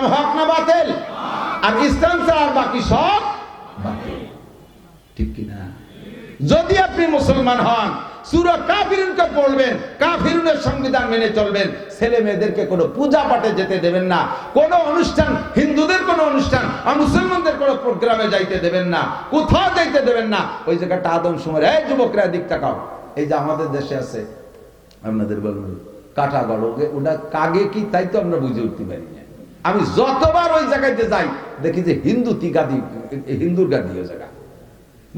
ইসলাম হক না বাতিল? আর ইসলাম ছাড়া আর বাকি সব ঠিক কিনা? যদি আপনি মুসলমান হন, সুরা কাফিরুনকে পড়বেন, কাফিরুনের সংবিধান মেনে চলবেন, ছেলে মেয়েদেরকে কোনো পূজা পাঠে যেতে দেবেন না, কোনো অনুষ্ঠান, হিন্দুদের কোনো অনুষ্ঠান আর মুসলমানদের কোনো প্রোগ্রামে যাইতে দেবেন না, কোথাও যাইতে দেবেন না। ওই জায়গাটা আদম সময় এই যুবকরা দিক তাকাও। এই যে আমাদের দেশে আছে, আপনাদের বলবেন কাটা গড় ওটা কাগে কি? তাই তো আমরা বুঝে উঠতে পারি না। আমি যতবার ওই জায়গাতে যাই, দেখি যে হিন্দু তি হিন্দুর গাদি ওই জায়গা।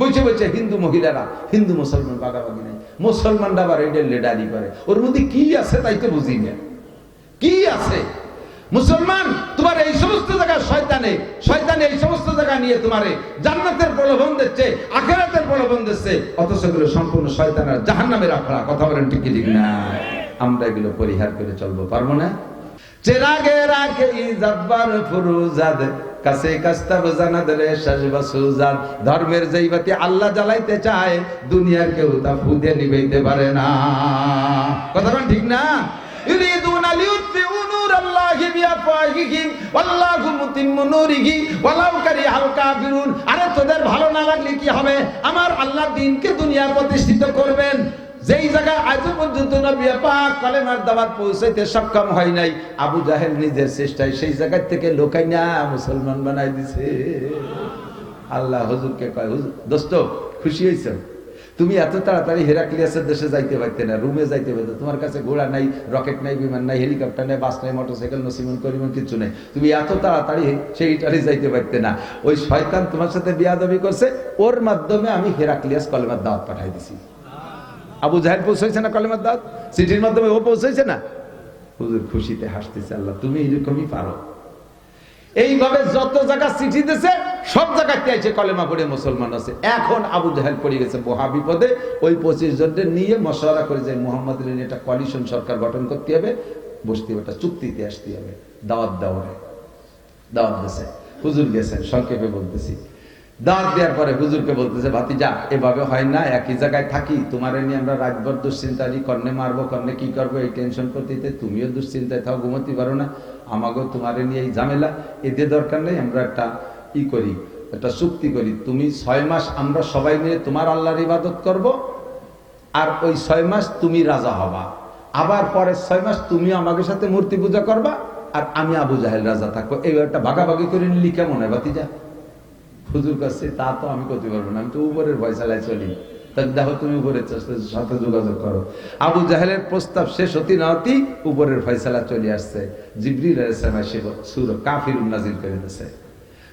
বলছে বলছে হিন্দু মহিলারা, হিন্দু মুসলমান বাগাবাগি নাই। মুসলমানরা আবার এটা লেডারি করে। ওর মধ্যে কি আছে তাই তো বুঝি না। কি আছে? মুসলমান, তোমার এই সমস্ত জায়গায় শয়তানে শয়তানে এই সমস্ত জায়গা নিয়ে তোমারে জান্নাতের প্রলোভন দিচ্ছে, আখেরাতের প্রলোভন দিচ্ছে, অথচ এগুলো সম্পূর্ণ শয়তানের জাহান্নামের আখড়া। কথা বলেন ঠিক ঠিক না? আমরা এগুলো পরিহার করে চলবো, পারব না? চেরাগে রাখে ইজাতবার ফুরুজাদ। কাছে কাস্তা বোঝানা ধরে শাসবা ধর্মের যেই বাতি আল্লাহ জ্বালাইতে চায়, দুনিয়ার কেউ তা ফুদে নিবেইতে পারে না। কথা ঠিক না? ইউরিদুনা লিউতফিউ নূরাল্লাহি বিআফওয়াহিহিম, ওয়াল্লাহু মুতিম্মু নূরিহি, ওয়ালাউ কারিহাল কাফিরুন। আরে তোদের ভালো না লাগলে কি হবে? আমার আল্লাহ দিনকে দুনিয়া প্রতিষ্ঠিত করবেন। যেই জায়গায় আজ পর্যন্ত নবী পাক কালেমার দাওয়াত পৌঁছাইতে সক্ষম হয় নাই, আবু জাহেল নিজের চেষ্টায় সেই জায়গা থেকে লোকাই না মুসলমান বানাই দিছে। আল্লাহ হুজুরকে কয়, হুজুর, দোস্ত, খুশি হয়েছ তুমি এত তাড়াতাড়ি হেরাক্লিয়াসের দেশে যাইতে পারতে না, রুমে যাইতে পারতে তোমার কাছে ঘোড়া নাই, রকেট নাই, বিমান নাই, হেলিকপ্টার নাই, বাস নাই, মোটরসাইকেল নসিমন করিমন কিছু নেই। তুমি এত তাড়াতাড়ি সেইটারে যাইতে পারতে না। ওই শয়তান তোমার সাথে বিয়াদবি করছে, ওর মাধ্যমে আমি হেরাক্লিয়াস কলেমার দাওয়াত পাঠাই দিছি। আবু জাহেদ পৌঁছাইছে না কলেমার দাওয়াত চিঠির মাধ্যমে ও পৌঁছাইছে না? হুজুর, খুশিতে হাসতেছে আল্লাহ, তুমি এরকমই পারো। এইভাবে যত জায়গা চিঠি দিছে, সব জায়গাতে আছে কলেমা পড়ে মুসলমান আছে। এখন আবু জাহেল পড়ে গেছে মহা বিপদে। ওই পঁচিশ জনদের নিয়ে মশলা করে যে মোহাম্মদ একটা কোয়ালিশন সরকার গঠন করতে হবে, বসতে হবে, একটা চুক্তিতে আসতে হবে। দাওয়াত দেওয়া দাওয়াত দিয়েছে হুজুর গেছেন, সংক্ষেপে বলতেছি। দাওয়াত দেওয়ার পরে হুজুরকে বলতেছে, ভাতিজা, এভাবে হয় না, একই জায়গায় থাকি। তোমার নিয়ে আমরা রাতভর দুশ্চিন্তারি, কর্ণে মারবো, কর্ণে কি করব, এই টেনশন করতে তুমিও দুশ্চিন্তায় থাও ঘুমোতে পারো না। আমাকেও তোমার নিয়ে এই ঝামেলা, এতে দরকার নেই, আমরা একটা ই করি, একটা চুক্তি করি। তুমি ছয় মাস আমরা সবাই মিলে তোমার আল্লাহর ইবাদত করব, আর ওই ছয় মাস তুমি রাজা হবা। আবার পরের ছয় মাস তুমি আমাকে সাথে মূর্তি পূজা করবা, আর আমি আবু জাহেল রাজা থাকব। এই একটা ভাগাভাগি করে নিলি কেমন হয় বাতিজা হুজুর কাছে, তা তো আমি করতে পারব না, আমি তো উপরের ভয়সালায় চলি। তা দেখো তুমি উপরের সাথে যোগাযোগ করো। আবু জাহেলের প্রস্তাব শেষ হতে না হতেই উপরের ফয়সালা চলে আসছে। জিবরিল সুর কাফির নাজিল করে দিয়েছে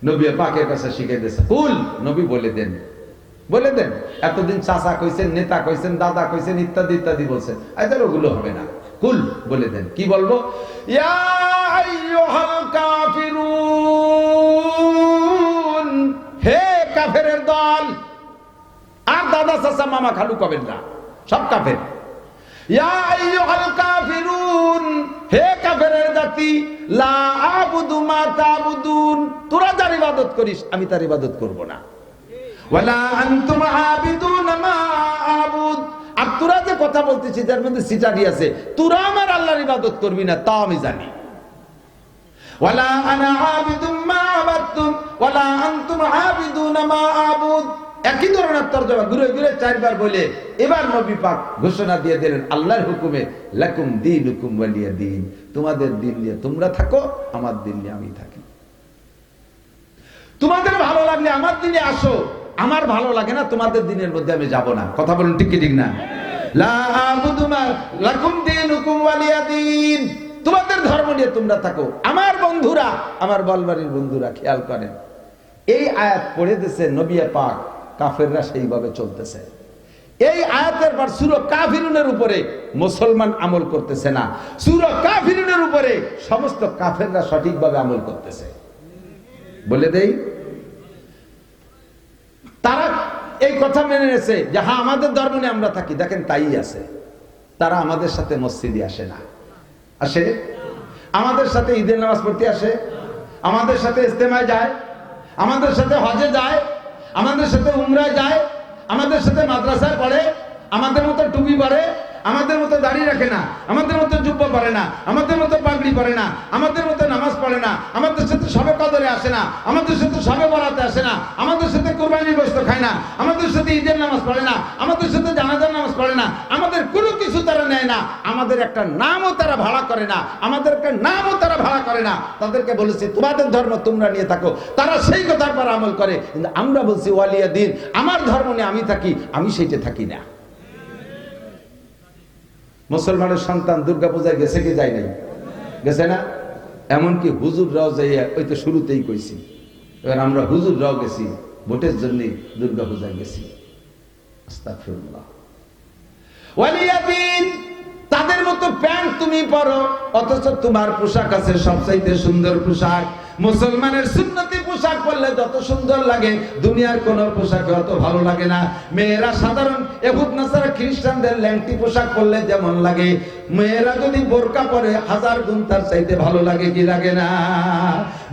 নবী পাকের কাছে শিখাই দিয়েছে কুল নবী বলে দেন। বলে দেন, এতদিন চাচা কইছেন, নেতা কইছেন, দাদা কইছেন, ইত্যাদি ইত্যাদি বলছেন। এদের ওগুলো হবে না। কুল বলে দেন। কি বলব? ইয়া কাফিরুন দাদা চাচা মামা খালু কবেন না। সব কাফের। তোরা আমি তার ইবাদত করব না। তোরা যে কথা বলতেছিস যার মধ্যে সিটারি আছে। তোরা আমার আল্লাহর ইবাদত করবি না তা আমি জানি। ওয়ালা আনা আবিদুম মা আবাদতুম, ওয়ালা আনতুম আবিদুন মা আবুদ। একই ধরনের তর্জমা ঘুরে ঘুরে চারবার বলে, এবার নবী পাক ঘোষণা দিয়ে দিলেন, আল্লাহর হুকুমে লাকুম দিন হুকুম ওয়ালিয়া দিন। তোমাদের দিন নিয়ে তোমরা থাকো, আমার দিন নিয়ে আমি থাকি। তোমাদের ভালো লাগলে আমার দিনে আসো, আমার ভালো লাগে না তোমাদের দিনের মধ্যে আমি যাব না। কথা বলুন ঠিক ঠিক না? তোমাদের ধর্ম নিয়ে তোমরা থাকো। আমার বন্ধুরা, আমার বলবাড়ির বন্ধুরা খেয়াল করেন, এই আয়াত পড়ে দিছে নবিয়া পাক কাফেররা সেইভাবে চলতেছে। এই আয়াতের পর সুর কাফিরুনের উপরে মুসলমান আমল করতেছে না। সুর কাফিরুনের উপরে সমস্ত কাফেররা সঠিকভাবে আমল করতেছে। বলে দেই। তারা এই কথা মেনে নেছে যে হ্যাঁ আমাদের ধর্ম আমরা থাকি। দেখেন, তাই আছে। তারা আমাদের সাথে মসজিদে আসে না। আসে? আমাদের সাথে ঈদের নামাজ পড়তে আসে। আমাদের সাথে ইস্তেমায় যায়। আমাদের সাথে হজে যায়। আমাদের সাথে উমরায় যায়, আমাদের সাথে মাদ্রাসায় পড়ে, আমাদের মতো টুপি পরে, আমাদের মতো দাড়ি রাখে না, আমাদের মতো যুব্য পরে না, আমাদের মতো পাগড়ি পরে না, আমাদের মতো নামাজ পড়ে না, আমাদের সাথে সবে কদরে আসে না, আমাদের সাথে সবে বলাতে আসে না, আমাদের সাথে কোরবানির বস্তু খায় না, আমাদের সাথে ঈদের নামাজ পড়ে না, আমাদের সাথে জানাজার পড়ে না, আমাদের কোনো কিছু তারা নেয় না, আমাদের একটা নামও তারা ভাড়া করে না, আমাদের একটা নামও তারা ভাড়া করে না। তাদেরকে বলেছি, তোমাদের ধর্ম তোমরা নিয়ে থাকো, তারা সেই কথার পর আমল করে। কিন্তু আমরা বলছি ওয়ালিয়া দিন আমার ধর্ম নিয়ে আমি থাকি, আমি সেইটা থাকি না। মুসলমানের সন্তান দুর্গা পূজায় গেছে কি যায় নাই? গেছে না? এমনকি হুজুররাও যাই ওই তো শুরুতেই কইছি, এবার আমরা হুজুররাও গেছি, ভোটের জন্য দুর্গা পূজায় গেছি। আস্তাগফিরুল্লাহ। তাদের মতো প্যান্ট তুমি পরো অথচ তোমার পোশাক আছে সবচাইতে সুন্দর পোশাক। মুসলমানের সুন্নতি পোশাক পরলে যত সুন্দর লাগে, দুনিয়ার কোন পোশাকে অত ভালো লাগে না। মেয়েরা সাধারণ এহুদ, নাসারা, খ্রিস্টানদের ল্যাংটি পোশাক পরলে যেমন লাগে। মেয়েরা যদি বোরকা পরে, হাজার গুণ তার চাইতে ভালো লাগে কি লাগে না?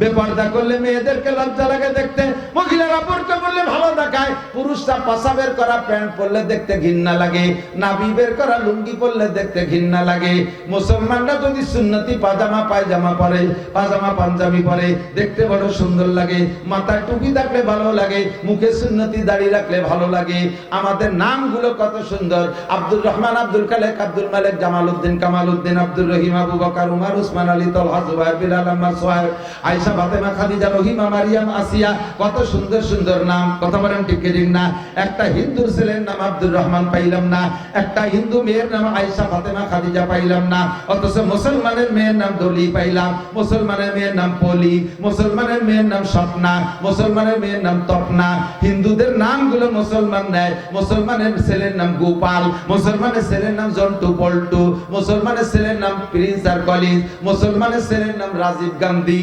বেপর্দা করলে মেয়েদেরকে লজ্জা লাগে দেখতে। মহিলারা বোরকা পরলে ভালো দেখায়। পুরুষরা পাশা বের করা প্যান্ট পরলে দেখতে ঘৃণা লাগে। নাভি বের করা লুঙ্গি পরলে দেখতে ঘৃণা লাগে। মুসলমানরা যদি সুন্নতি পাজামা পায়জামা পরে পাজামা পাঞ্জাবি পরে, দেখতে বড় সুন্দর লাগে। মাথায় টুপি থাকলে ভালো লাগে, মুখে সুন্নতি দাড়ি রাখলে ভালো লাগে। আমাদের নামগুলো কত সুন্দর। আব্দুর রহমান, আব্দুল খালেক, আব্দুল মালিক জামাল উদ্দিন কামাল উদ্দিন আব্দুর রহিম, আবু বকর, উমার, উসমান আলী, তলহা, জুবাইর, বিলাল, আম্মার, সোহাইব, আয়েশা, ফাতেমা, খাদিজা, রহিমা, মারিয়াম, আসিয়া, কত সুন্দর সুন্দর নাম। কথা বলেন ঠিক ঠিক না? একটা হিন্দু ছেলের নাম আব্দুর রহমান পাইলাম না। একটা হিন্দু মেয়ের নাম আয়েশা, ফাতেমা, খাদিজা পাইলাম না। অথচ মুসলমানের মেয়ের নাম দলি পাইলাম। মুসলমানের মেয়ের নাম পলি। মুসলমানের মেয়ের নাম স্বপ্না মুসলমানের মেয়ের নাম তপনা হিন্দুদের নামগুলো মুসলমান নেয়, মুসলমানের ছেলের নাম গোপাল, মুসলমানের ছেলের নাম জন্টু পল্টু, মুসলমানের ছেলের নাম প্রিন্স আর কলিজ, মুসলমানের ছেলের নাম রাজীব গান্ধী।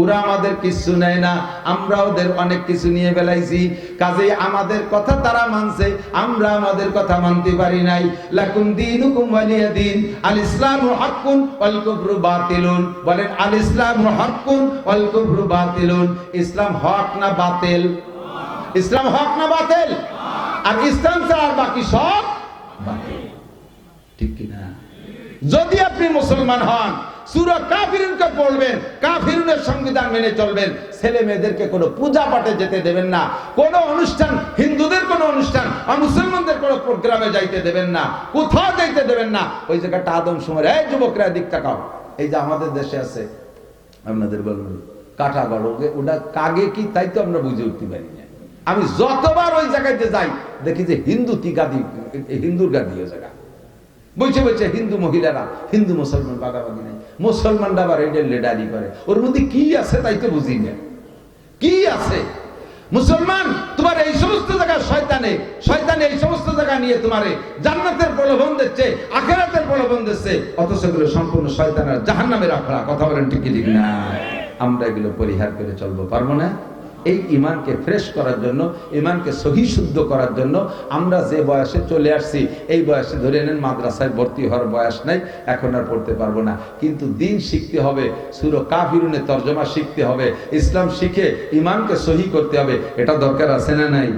ওরা আমাদের কিছু নেয় না, আমরা ওদের অনেক কিছু নিয়ে বেলাইছি কাজে আমাদের কথা তারা মানছে, আমরা আমাদের কথা মানতে পারি নাই। লাকুম দীনুকুম ওয়ালিয়া দিন, আল ইসলামু হাক্কুন ওয়াল কুফরু বাতিলুন। বলেন, আল ইসলামু হাক্কুন ওয়াল কুফরু বাতিলুন। ইসলাম হক না বাতিল? ইসলাম হক না বাতিল? আর ইসলাম ছাড়া বাকি সব বাতিল। ঠিক কি না যদি আপনি মুসলমান হন সুরা কাফিরুনকে পড়বেন কাফিরুনের সংবিধান মেনে চলবেন। ছেলে মেয়েদেরকে কোনো পূজা পাঠে যেতে দেবেন না। কোনো অনুষ্ঠান, হিন্দুদের কোনো অনুষ্ঠান আর মুসলমানদের কোনো প্রোগ্রামে যাইতে দেবেন না। কোথাও যাইতে দেবেন না। ওই জায়গাটা আদম সময় এই যুবকরা দিক তাকাও। এই যে আমাদের দেশে আছে, আপনাদের বলবেন কাটা গড় ওটা কাগে কি, তাই তো আমরা বুঝে উঠতে পারি না। আমি যতবার ওই জায়গাতে যাই, দেখি যে হিন্দু টিকা দি হিন্দুর গাদি জায়গা। বলছে বলছে হিন্দু মহিলারা, হিন্দু মুসলমান বাগাবাগি নাই। মুসলমানরা আবার এটা লেডারি করে। ওর মধ্যে কি আছে তাই তো বুঝি না। কি আছে? মুসলমান, তোমার এই সমস্ত জায়গায় শয়তানে শয়তানে এই সমস্ত জায়গা নিয়ে তোমারে জান্নাতের প্রলোভন দিচ্ছে, আখেরাতের প্রলোভন দিচ্ছে, অথচ এগুলো সম্পূর্ণ শয়তানের জাহান্নামের আখড়া। কথা বলেন ঠিকই ঠিক না? আমরা এগুলো পরিহার করে চলবো, পারব না? এই ইমানকে ফ্রেশ করার জন্য ইমানকে সহি শুদ্ধ করার জন্য আমরা যে বয়সে চলে আসছি, এই বয়সে ধরে নেন মাদ্রাসায় ভর্তি হওয়ার বয়স নাই, এখন আর পড়তে পারব না। কিন্তু দিন শিখতে হবে, সুরো কাফিরুনে তর্জমা শিখতে হবে, ইসলাম শিখে ইমানকে সহি করতে হবে, এটা দরকার আছে না নাই?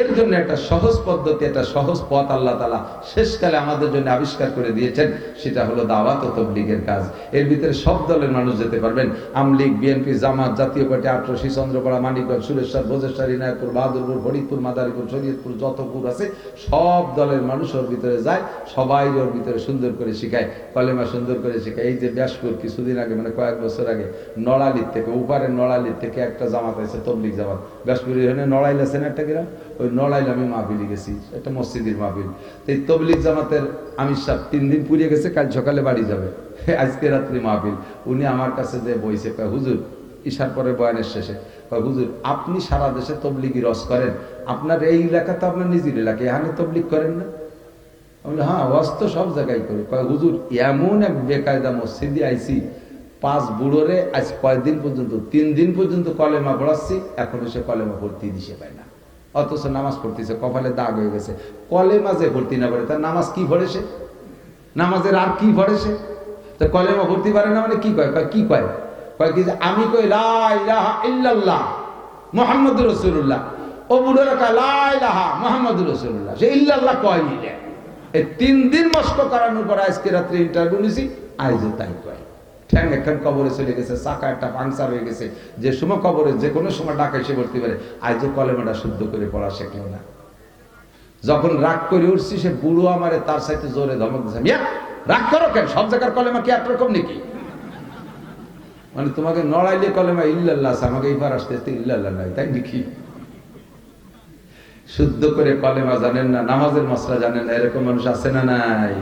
এর জন্য একটা সহজ পদ্ধতি, একটা সহজ পথ আল্লাহ তালা শেষকালে আমাদের জন্য আবিষ্কার করে দিয়েছেন। সেটা হলো দাওয়াত ও তবলিগের কাজ। এর ভিতরে সব দলের মানুষ যেতে পারবেন। আমলিগ, বিএনপি, জামাত, জাতীয় পার্টি, আটরশি, চন্দ্রপাড়া, মানিকগঞ্জ সুরেশ্বর ভোজেশ্বর ইনায়পুর বাহাদুরপুর, ফরিদপুর, মাদারীপুর, শরীয়তপুর, যতপুর আছে, সব দলের মানুষ ওর ভিতরে যায়, সবাই ওর ভিতরে সুন্দর করে শিখায়, কলেমা সুন্দর করে শিখায়। এই যে ব্যাসপুর কিছুদিন আগে মানে কয়েক বছর আগে, নড়ালির থেকে, উপারের নড়ালির থেকে একটা জামাত আছে, তবলিগ জামাত। ব্যাসপুর এখানে নড়াইল আছেন একটা গ্রাম? ওই নড়াইল আমি মাহফিলি গেছি, একটা মসজিদের মাহফিল। এই তবলিগ জামাতের আমি সাত তিন দিন পুড়িয়ে গেছে, কাল সকালে বাড়ি যাবে। আজকে রাত্রি মাহফিল। উনি আমার কাছে যে বইছে, কয়, হুজুর, ঈশার পরে বয়ানের শেষে, কয়, হুজুর, আপনি সারা দেশে তবলিগি রস করেন। আপনার এই এলাকা তো আপনার নিজের এলাকা, এখানে তবলিগ করেন না? আমি হ্যাঁ ওয়াজ তো সব জায়গায় করি। কয়, হুজুর, এমন এক বেকায়দা মসজিদে আইছি পাঁচ বুড়োরে আজ কয়েকদিন পর্যন্ত? তিন দিন পর্যন্ত কলেমা পড়াচ্ছি, এখনও সে কলেমা ভর্তি দিশে পায় না। অথচ নামাজ পড়তেছে, কপালে দাগ হয়ে গেছে। কলেমা যে ভর্তি না পারে তার নামাজ কি ভরে সে? নামাজের আর কি ভরে সে? তো কলেমা ভর্তি পারে না মানে কি কয়? কয়, কি কয়? কয় কি আমি কই, লা ইলাহা ইল্লাল্লাহ মোহাম্মদ রসুল্লাহ ও বুড়োরা লাই লাহা মোহাম্মদ রসুল্লাহ সে ইল্লাল্লাহ কয় নিলে এই তিন দিন মস্ক করানোর পর আজকে রাত্রে ইন্টারভিউ নিছি আইজও তাই কয়। ঠ্যাং একখান কবরে চলে গেছে? চাকা একটা পাংচার হয়ে গেছে। যে সময় কবরে, যে কোনো সময় ডাকা এসে পড়তে পারে আইজও কলেমাটা শুদ্ধ করে পড়া শেখলো না। যখন রাগ করে উঠছি, সে বুড়ো আমারে তার সাথে জোরে ধমক দিচ্ছে মিয়া, রাগ করো কেন? সব জায়গার কলেমা কি একরকম নাকি? মানে তোমাকে নড়াইলে কলেমা ইল্লাল্লাহ আমাকে এইবার আসতে আসতে ইল্লাল্লাহ নাই, তাই নাকি? শুদ্ধ করে কলেমা জানেন না, নামাজের মশলা জানেন না, এরকম মানুষ আছে না নাই?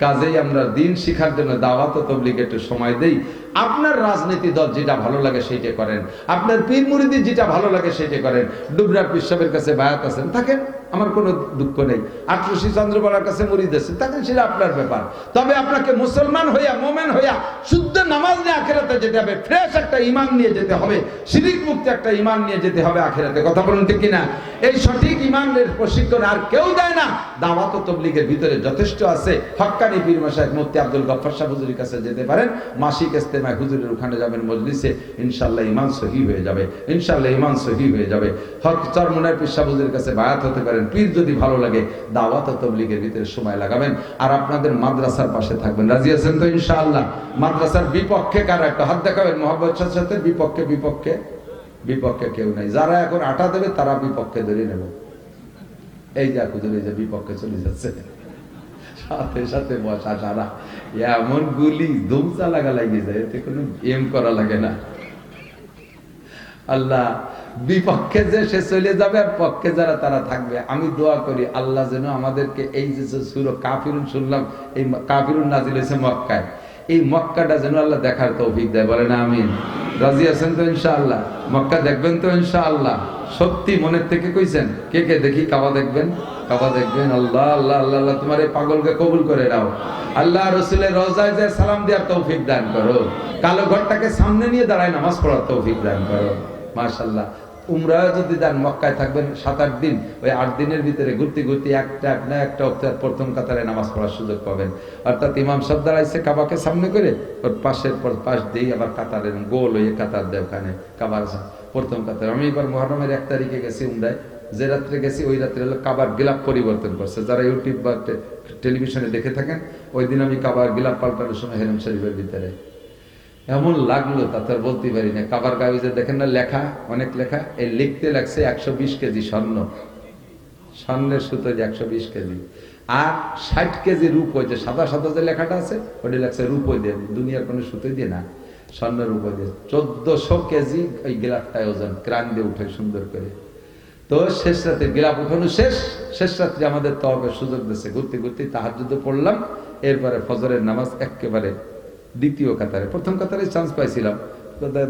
কাজেই আমরা দিন শিখার জন্য দাওয়াত তবলিগে একটু সময় দেই। আপনার রাজনীতি দল যেটা ভালো লাগে সেইটা করেন। আপনার পীর মুরিদি যেটা ভালো লাগে সেইটা করেন। ডুবরা পিসাবের কাছে বায়াত আছেন, থাকেন? আমার কোনো দুঃখ নেই। আটরশি চন্দ্রবালার কাছে মুরিদ আছেন থাকেন সেটা আপনার ব্যাপার। তবে আপনাকে মুসলমান হইয়া, মোমেন হইয়া, শুদ্ধ নামাজ নিয়ে আখেরাতে যেতে হবে। ফ্রেশ একটা ইমান নিয়ে যেতে হবে। শিরিক মুক্ত একটা ইমান নিয়ে যেতে হবে আখেরাতে। কথা বলুন ঠিক কিনা? এই সঠিক ইমানের প্রশিক্ষণ আর কেউ দেয় না। দাওয়াত তবলিগের ভিতরে যথেষ্ট আছে। হক্কানি পীর মাসায় মুফতি আব্দুল গফফার শাহ হুজুরের কাছে যেতে পারেন। মাসিক ইস্তেমায় হুজুরের ওখানে যাবেন মজলিসে। ইনশাআল্লাহ ইমান সহি হয়ে যাবে। ইনশাআল্লাহ ইমান সহি হয়ে যাবে। হক চরমনের পীর শাহ হুজুরের কাছে বায়াত হতে পারেন পীর যদি ভালো লাগে, দাওয়াত তবলিগের ভিতরে সময় লাগাবেন। আর আপনাদের মাদ্রাসার পাশে থাকবেন। রাজি আছেন তো ইনশাআল্লাহ? মাদ্রাসার বিপক্ষে কারও একটা হাত দেখাবেন? মোহাম্মদ সাথে বিপক্ষে বিপক্ষে? বিপক্ষে কেউ নাই। যারা এখন আটা দেবে, তারা বিপক্ষে ধরে নেবে। এই যে এই যে বিপক্ষে চলে যাচ্ছে। সাথে সাথে বসা সারা এমন গুলি দৌচা লাগা লাগিয়ে যায়, এতে কোনো এম করা লাগে না। আল্লাহ বিপক্ষে যে সে চলে যাবে আর পক্ষে যারা তারা থাকবে। আমি দোয়া করি আল্লাহ যেন আমাদেরকে এই যে সুর কাফিরুন শুনলাম, এই কাফিরুন নাজিল হয়েছে মক্কায়। এই মক্কাটা যেন আল্লাহ দেখার তৌফিক দেয়। না আমিন। রাজি আছেন তো ইনশাআল্লাহ? মক্কা দেখবেন তো ইনশাআল্লাহ? সত্যি মনের থেকে কইছেন? কে কে দেখি? কাবা দেখবেন? কাবা দেখবেন। আল্লাহ আল্লাহ আল্লাহ আল্লাহ, তোমার এই পাগলকে কবুল করে দাও আল্লাহ রসুলের রোজায় যে সালাম দেওয়ার তৌফিক দান করো। কালো ঘরটাকে সামনে নিয়ে দাঁড়ায় নামাজ পড়ার তৌফিক দান করো। মাশাল্লাহ উমরা যদি যান মক্কায় থাকবেন সাত, আট দিন, ওই আট দিনের ভিতরে ঘুরতে ঘুরতে একটা এক না একটা অক্টার প্রথম কাতারে নামাজ পড়ার সুযোগ পাবেন। অর্থাৎ ইমাম সব দাঁড়াইছে কাবাকে সামনে করে, ওর পাশের পর পাশ দিয়ে আবার কাতারের গোল হয়ে কাতার দেয় ওখানে, কাবার প্রথম কাতার। আমি এবার মহরমের এক তারিখে গেছি উমরায়, যে রাত্রে গেছি, ওই রাত্রে হলো কাবার গিলাপ পরিবর্তন করছে। যারা ইউটিউব বা টেলিভিশনে দেখে থাকেন, ওই দিন আমি কাবার গিলাপ পাল্টানোর সময় হেরম শরীফের ভিতরে। এমন লাগল তা তো আর বলতে পারি না। কাবার কাগজে দেখেন না লেখা, অনেক লেখা এই লিখতে লাগছে একশো বিশ কেজি স্বর্ণ। স্বর্ণের সুতো যে একশো বিশ কেজি। আর ষাট কেজি রূপ যে সাদা সাদা যে লেখাটা আছে, ওটি লাগছে রূপই দিয়ে, দুনিয়ার কোনো সুতোই দিয়ে না, স্বর্ণ রূপই দিয়ে। চোদ্দশো কেজি ওই গিলাপটায় ওজন ক্রান দিয়ে উঠে সুন্দর করে। তো শেষ রাতে গিলাপ উঠানো শেষ শেষ রাত্রে আমাদের তহবের সুযোগ দিচ্ছে ঘুরতে ঘুরতে তাহার যুদ্ধ পড়লাম, এরপরে ফজরের নামাজ একেবারে দ্বিতীয় কাতারে। প্রথম কাতারে চান্স পাইছিলাম।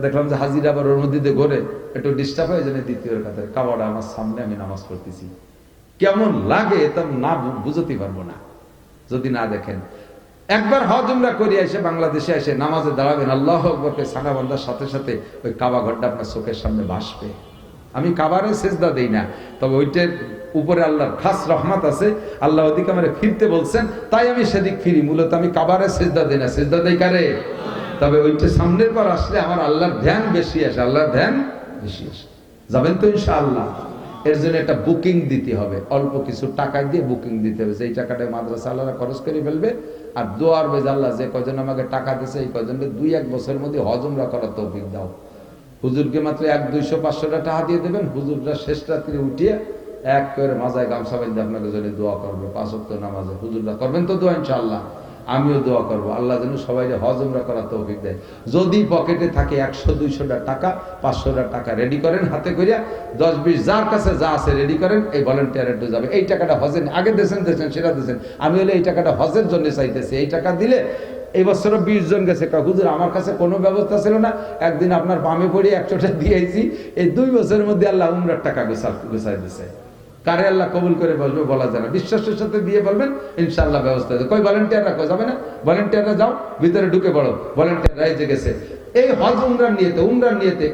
দেখলাম যে হাজিরা আবার ওর মধ্যে ঘোরে, একটু ডিস্টার্ব হয়ে যায় দ্বিতীয় কাতারে। কাবাটা আমার সামনে আমি নামাজ পড়তেছি। কেমন লাগে তা না বুঝতে পারব না, যদি না দেখেন। একবার হজ উমরা করে এসে বাংলাদেশে এসে নামাজে দাঁড়াবেন, আল্লাহ আকবরকে সানা বান্দার সাথে সাথে ওই কাবা ঘরটা আপনার চোখের সামনে ভাসবে। আমি কাবারে সেজদা দেই না, তবে ওইটার উপরে আল্লাহর খাস রহমত আছে, আল্লাহ ওদিকে আমার ফিরতে বলছেন, তাই আমি সেদিক ফিরি, মূলত আমি কাবারে সেজদা দেই না। সেজদা দেই কারে? তবে ওইটা সামনের পর আসলে আমার আল্লাহর ধ্যান বেশি আসে, আল্লাহর ধ্যান বেশি আসে। যাবেন তো ইনশাআল্লাহ। এর জন্য একটা বুকিং দিতে হবে। অল্প কিছু টাকা দিয়ে বুকিং দিতে হবে। সেই টাকাটা মাদ্রাসা আল্লাহরা খরচ করে ফেলবে, আর দোয়ার বেজ আল্লাহ যে কজন আমাকে টাকা দিছে এই কজনকে দুই এক বছরের মধ্যে হজমরা করার তৌফিক দাও। হুজুরকে মাত্র এক, দুইশো, পাঁচশোটা টাকা দিয়ে দেবেন। হুজুররা শেষ রাত্রে উঠিয়ে এক করে মাজায় গামছা বেঁধে আপনাকে জন্য দোয়া করবে, পাঁচ অক্ট নামাজে। হুজুররা করবেন তো দোয়া ইনশাআল্লাহ, আমিও দোয়া করব। আল্লাহ যেন সবাই হজ উমরা করার তৌফিক দেয়। যদি পকেটে থাকে একশো দুইশোটা টাকা পাঁচশোটা টাকা রেডি করেন হাতে করিয়া, দশ, বিশ যার কাছে যা আছে রেডি করেন, এই ভলেন্টিয়ার যাবে। এই টাকাটা হজেন আগে দেশেন দেশেন সেটা দেশেন আমি হলে এই টাকাটা হজের জন্য চাইতেছি। এই টাকা দিলে এই বছরও বিশ জন গেছে। হুজুর, আমার কাছে কোনো ব্যবস্থা ছিল না। একদিন আপনার বামে পড়ে একশোটা দিয়েছি। এই দুই বছরের মধ্যে আল্লাহ উমরার টাকা গোসা গোছাই দিছে। কারে আল্লাহ কবুল করে বসবে বলা যায় না। বিশ্বাসের সাথে দিয়ে বলবেন ইনশাল্লাহ ব্যবস্থা আছে। কই ভলেন্টিয়াররা কই, যাবে না? ভলেন্টিয়াররা যাও, ভিতরে ঢুকে পড়ো। ভলেন্টিয়াররা এসে গেছে। এই হজ, উমরার নিয়েতে উমরার নিয়েতে